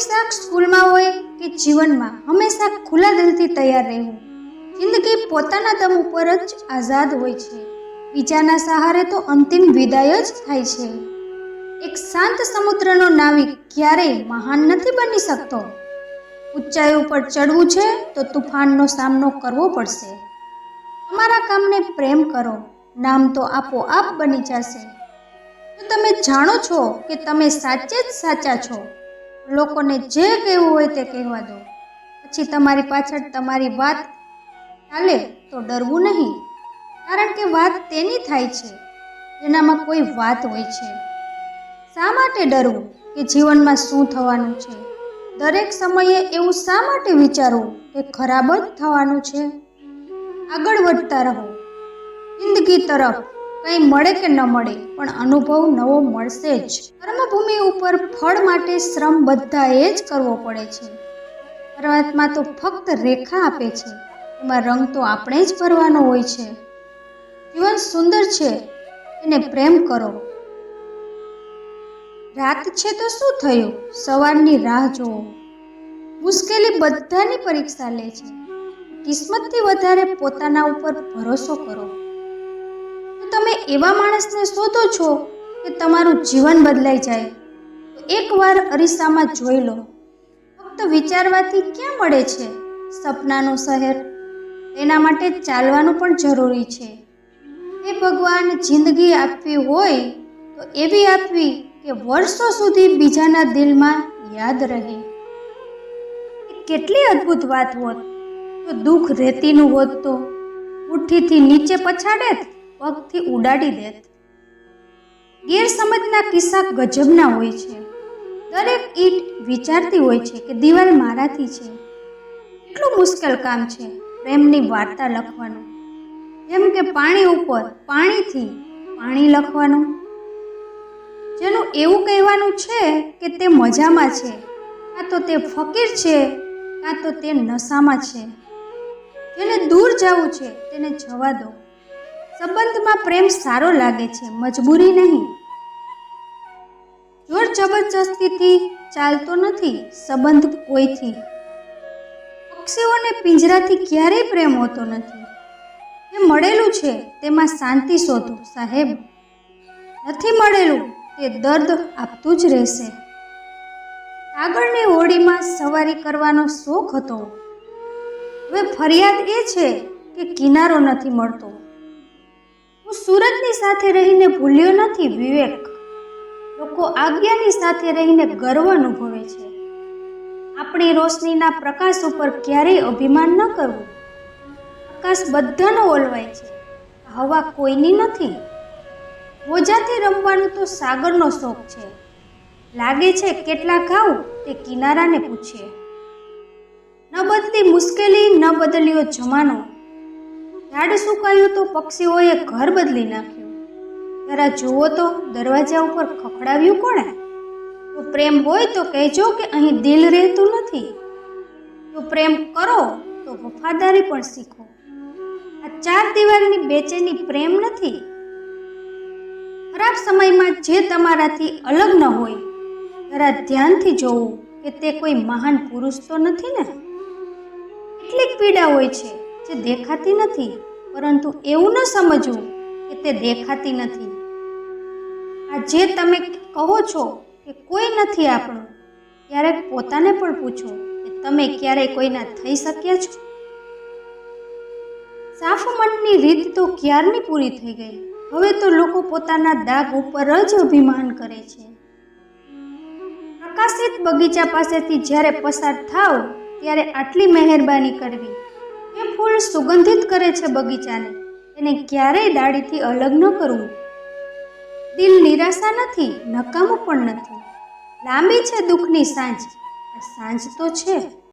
પરીક્ષા સ્કૂલમાં હોય કે જીવનમાં હંમેશા ખુલ્લા દિલથી તૈયાર રહેવું? જિંદગી પોતાના દમ ઉપર જ આઝાદ હોય છે. બીજાના સહારે તો અંતિમ વિદાય જ થાય છે. એક શાંત સમુદ્રનો નાવિક ક્યારેય મહાન નથી બની શકતો. ઊંચાઈ ઉપર ચડવું છે તો તુફાનનો સામનો કરવો પડશે. તમારા કામને પ્રેમ કરો. નામ તો આપોઆપ બની જશે. તો તમે જાણો છો કે તમે સાચે જ સાચા છો. લોકોને જે કહેવું હોય તે કહેવા દો. પછી તમારી પાછળ તમારી વાત ચાલે તો ડરવું નહીં. કારણ કે વાત તેની થાય છે, જેનામાં કોઈ વાત હોય છે. શા માટે ડરવું કે જીવનમાં શું થવાનું છે? દરેક સમયે એવું શા માટે વિચારવું કે ખરાબ જ થવાનું છે? આગળ વધતા રહો. જિંદગી તરફ કંઈ મળે કે ન મળે, પણ અનુભવ નવો મળશે જ. કર્મભૂમિ ઉપર ફળ માટે શ્રમ બધાએ જ કરવો પડે છે. પરમાત્મા તો ફક્ત રેખા આપે છે, એમાં રંગ તો આપણે જ ભરવાનો હોય છે. જીવન સુંદર છે, એને પ્રેમ કરો. રાત છે તો શું થયું? સવારની રાહ જુઓ. મુશ્કેલી બધાની પરીક્ષા લે છે. કિસ્મતથી વધારે પોતાના ઉપર ભરોસો કરો. એવા માણસને શોધો છો કે તમારું જીવન બદલાઈ જાય? એકવાર અરીસામાં જોઈ લો. ફક્ત વિચારવાથી ક્યાં મળે છે સપનાનું શહેર? તેના માટે ચાલવાનું પણ જરૂરી છે. એ ભગવાન, જિંદગી આપવી હોય તો એવી આપવી કે વર્ષો સુધી બીજાના દિલમાં યાદ રહે. કેટલી અદ્ભુત વાત હોત. તો દુઃખ રેતીનું હોત તો મુઠ્ઠીથી નીચે પછાડેત? પગથી ઉડાડી દેત. ગેરસમજના કિસ્સા ગજબના હોય છે. દરેક ઈટ વિચારતી હોય છે કે દિવાલ મારાથી છે. કેટલું મુશ્કેલ કામ છે પ્રેમની વાર્તા લખવાનું. જેમ કે પાણી ઉપર પાણીથી પાણી લખવાનું. જેનું એવું કહેવાનું છે કે તે મજામાં છે. કાં તો તે ફકીર છે, કાં તો તે નશામાં છે. જેને દૂર જવું છે તેને જવા દો. સંબંધમાં પ્રેમ સારો લાગે છે, મજબૂરી નહીં. જોર જબરજસ્તીથી ચાલતો નથી સંબંધ કોઈથી. પક્ષીઓને પિંજરાથી ક્યારેય પ્રેમ હોતો નથી. જે મળેલું છે તેમાં શાંતિ શોધો, સાહેબ. નથી મળેલું તે દર્દ આપતું જ રહેશે. આગળની હોડીમાં સવારી કરવાનો શોખ હતો. હવે ફરિયાદ એ છે કે કિનારો નથી મળતો. હું સુરતની સાથે રહીને ભૂલ્યો નથી, વિવેક. લોકો આજ્ઞાની સાથે રહીને ગર્વ અનુભવે છે. આપણી રોશનીના પ્રકાશ ઉપર ક્યારેય અભિમાન ન કરવું. આકાશ બધાનો ઓલવાય છે હવા કોઈની નથી. મોજાથી રમવાનું તો સાગરનો શોખ છે. લાગે છે કેટલા ખાવ તે કિનારાને પૂછીએ ન બદલી મુશ્કેલી, ન બદલ્યો જમાનો. ઝાડ સુકાયું તો પક્ષીઓએ ઘર બદલી નાખ્યું. જરા જુઓ તો, દરવાજા ઉપર ખખડાવ્યું કોણે? તો પ્રેમ હોય તો કહેજો કે અહીં દિલ રહેતું નથી. જો પ્રેમ કરો તો વફાદારી પણ શીખો. આ ચાર દિવાલની બેચેની પ્રેમ નથી. ખરાબ સમયમાં જે તમારાથી અલગ ન હોય, જરા ધ્યાનથી જોવું કે તે કોઈ મહાન પુરુષ તો નથી ને? કેટલીક પીડા હોય છે. જે દેખાતી નથી, પરંતુ એવું ન સમજવું કે તે દેખાતી નથી. આ જે તમે કહો છો કે કોઈ નથી આપણું, ક્યારેક પોતાને પણ પૂછો કે તમે ક્યારેય કોઈના થઈ શક્યા છો? સાફ મનની રીત તો ક્યારની પૂરી થઈ ગઈ? હવે તો લોકો પોતાના દાગ ઉપર જ અભિમાન કરે છે. પ્રકાશિત બગીચા પાસેથી જ્યારે પસાર થાવ, ત્યારે આટલી મહેરબાની કરવી. ફૂલ સુગંધિત કરે છે બગીચાને. એને ક્યારેય ડાળીથી અલગ ન કરવું. દિલ નિરાશા નથી, નકામું પણ નથી. લાંબી છે દુઃખની સાંજ સાંજ તો છે.